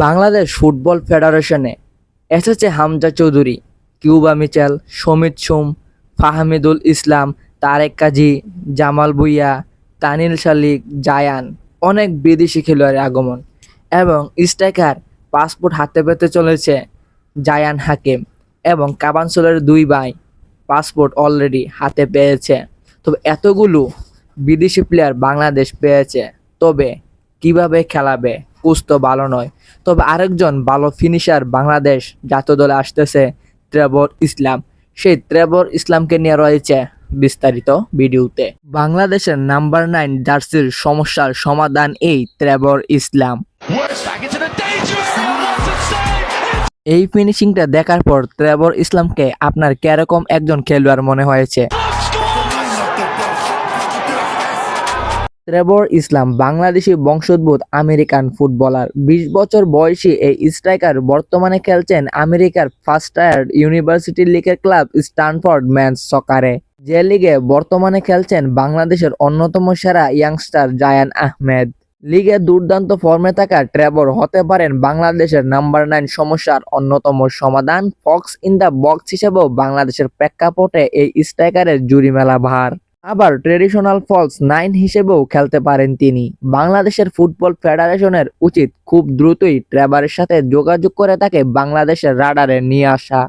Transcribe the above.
Bangladesh football ফেডারেশনে এসেছে Hamza Chowdhury, Cuba Mitchell, Samit Shome, Fahmidul Islam, Tarique Kazi, Jamal Bhuyan, তানিল শালিক, জায়ান অনেক বিদেশি খেলোয়াড়ের আগমন এবং স্ট্রাইকার পাসপোর্ট হাতে পেতে চলেছে জায়ান হাকিম এবং কাবানসোলের দুই ভাই পাসপোর্ট অলরেডি হাতে পেয়েছে। তবে এতগুলো বিদেশি প্লেয়ার বাংলাদেশ পেয়েছে, তবে কীভাবে খেলাবে? কোচ তো ভালো নয়। তবে আরেকজন ভালো ফিনিশার বাংলাদেশ জাতীয় দলে আসতেছে ট্রেভর ইসলাম সেই ট্রেভর ইসলামকে নিয়ে রয়েছে বিস্তারিত ভিডিওতে। বাংলাদেশের নাম্বার নাইন জার্সির সমস্যার সমাধান এই ট্রেভর ইসলাম! এই ফিনিশিংটা দেখার পর ট্রেভর ইসলামকে আপনার কীরকম একজন খেলোয়াড় মনে হয়েছে? ট্রেভর ইসলাম, বাংলাদেশি বংশোদ্ভূত আমেরিকান ফুটবলার। বিশ বছর বয়সী এই স্ট্রাইকার বর্তমানে খেলছেন আমেরিকার ফার্স্ট টায়ার ইউনিভার্সিটি লিগের ক্লাব স্ট্যানফোর্ড ম্যানস সকারে। যে লিগে বর্তমানে খেলছেন বাংলাদেশের অন্যতম সেরা ইয়াংস্টার জায়ান আহমেদ। লিগে দুর্দান্ত ফর্মে থাকা ট্রেভর হতে পারেন বাংলাদেশের নাম্বার নাইন সমস্যার অন্যতম সমাধান, ফক্স ইন দ্য বক্স হিসেবেও বাংলাদেশের প্রেক্ষাপটে এই স্ট্রাইকারের জুরি মেলা ভার। আবার ট্রেডিশনাল ফলস নাইন হিসেবেও খেলতে পারেন তিনি। বাংলাদেশের ফুটবল ফেডারেশনের উচিত খুব দ্রুতই ট্রেভারের সাথে যোগাযোগ করে তাকে বাংলাদেশের রাডারে নিয়ে আসা।